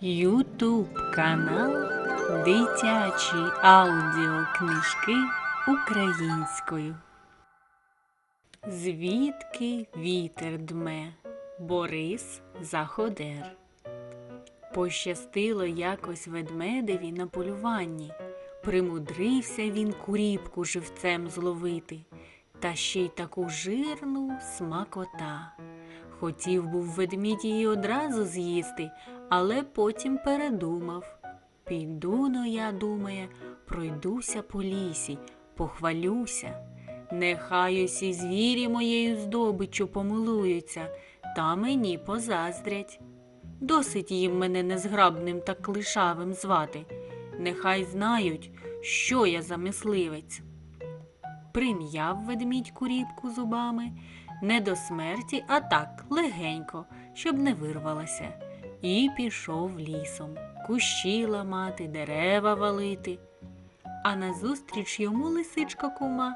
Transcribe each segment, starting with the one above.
Ютуб канал Дитячі аудіокнижки українською. Звідки вітер дме Борис Заходер. Пощастило якось ведмедеві на полюванні. Примудрився він куріпку живцем зловити, та ще й таку жирну смакота. Хотів був ведмідь її одразу з'їсти, але потім передумав. Піду но я, думає, пройдуся по лісі, похвалюся. Нехай усі звірі моєю здобиччю помилуються, та мені позаздрять. Досить їм мене незграбним та клишавим звати. Нехай знають, що я за мисливець. Прим'яв ведмідь куріпку зубами, не до смерті, а так легенько, щоб не вирвалася, і пішов лісом, кущі ламати, дерева валити. А назустріч йому лисичка кума.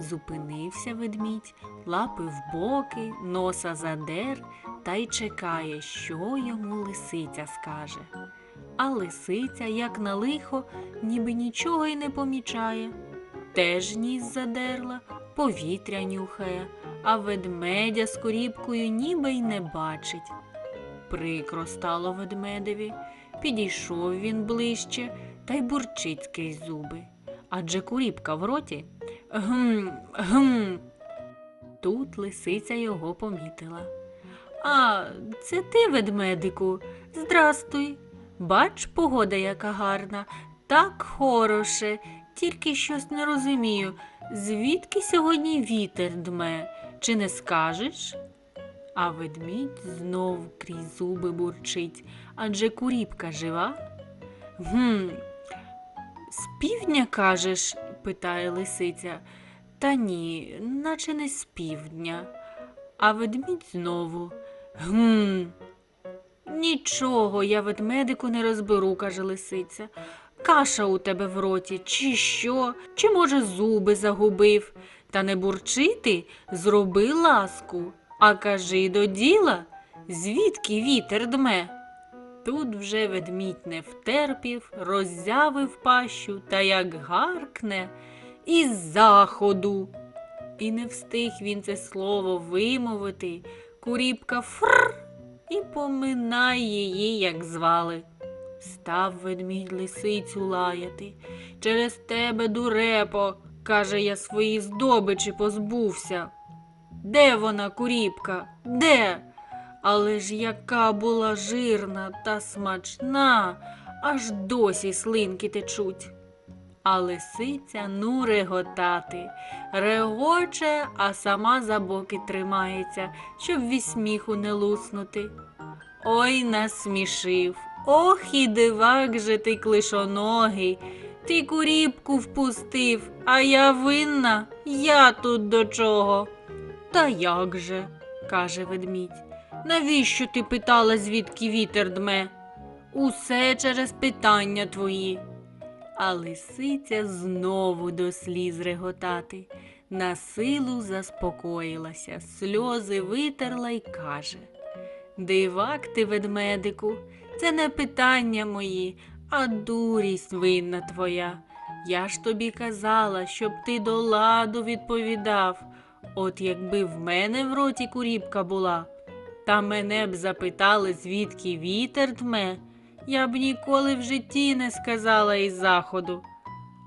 Зупинився ведмідь, лапи в боки, носа задер та й чекає, що йому лисиця скаже. А лисиця, як на лихо, ніби нічого й не помічає. Теж ніс задерла, повітря нюхає, а ведмедя з коріпкою ніби й не бачить. Прикро стало ведмедеві, підійшов він ближче та й бурчить крізь зуби. Адже куріпка в роті. Гм, гм. Тут лисиця його помітила. А, це ти, ведмедику, здрастуй. Бач, погода яка гарна, так хороше, тільки щось не розумію. Звідки сьогодні вітер дме, чи не скажеш? А ведмідь знов крізь зуби бурчить, адже куріпка жива. Гм, з півдня кажеш? питає лисиця. Та ні, наче не з півдня. А ведмідь знову. Гм. Нічого, я ведмедику не розберу, каже лисиця. Каша у тебе в роті, чи що, чи, може, зуби загубив. Та не бурчити, зроби ласку, а кажи до діла, звідки вітер дме. Тут вже ведмідь не втерпів, роззявив пащу та як гаркне із заходу. І не встиг він це слово вимовити, куріпка фр і поминай її, як звали. Став ведмідь лисицю лаяти. Через тебе, дурепо, каже, я свої здобичі позбувся. Де вона, куріпка? Де? Але ж яка була жирна та смачна, аж досі слинки течуть. А лисиця ну реготати, регоче, а сама за боки тримається, щоб від сміху не луснути. Ой, насмішив. Ох і дивак же ти клишоногий. Ти куріпку впустив, а я винна, я тут до чого. Та як же, каже ведмідь. Навіщо ти питала, звідки вітер дме? Усе через питання твої. А лисиця знову до сліз реготати. На силу заспокоїлася, сльози витерла й каже Дивак ти, ведмедику, це не питання мої, а дурість винна твоя. Я ж тобі казала, щоб ти до ладу відповідав. От якби в мене в роті куріпка була, та мене б запитали, звідки вітер дме, я б ніколи в житті не сказала із заходу.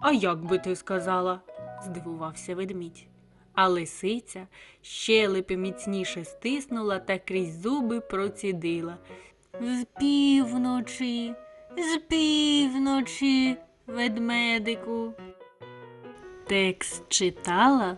А як би ти сказала? здивувався ведмідь. А лисиця щелепи міцніше стиснула та крізь зуби процідила. З півночі, з півночі, ведмедику. Текст читала